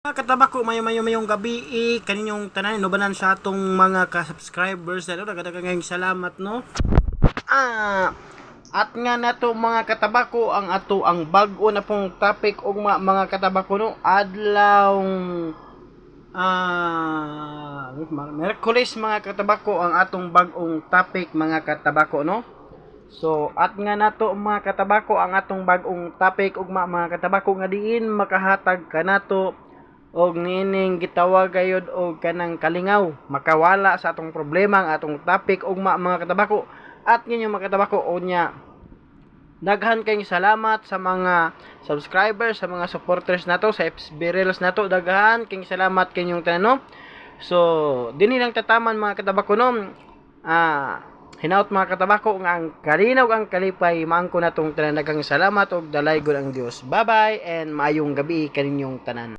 Mga katabako, mayo mayo mayong gabi eh, kaninyong tanan inubanan sa atong mga ka-subscribers ano, daghang ngayong salamat no. Ah, at nga nato mga katabako ang ato ang bag-o na pong topic ug mga, mga katabako no adlaw ah Merkulis mga katabako ang atong bag-ong topic mga katabako no. So, at nga nato mga katabako ang atong bag-ong topic ug mga, katabako nga diin makahatag kanato og nining gitawag gayud og kanang kalingaw. Makawala sa atong problema ang atong topic ug mga, katabako. At nginyo mga katabako unya daghan kayong salamat sa mga subscribers sa mga supporters nato sa FB Reels nato. Daghan kayong salamat kanyong tanan no? So dinhi lang tataman mga katabako no? Ah hinaut mga katabako nga ang kalinaw ang kalipay maangko natong tanan. Daghang salamat ug dalay gud ang Dios bye bye and maayong gabi kaninyong tanan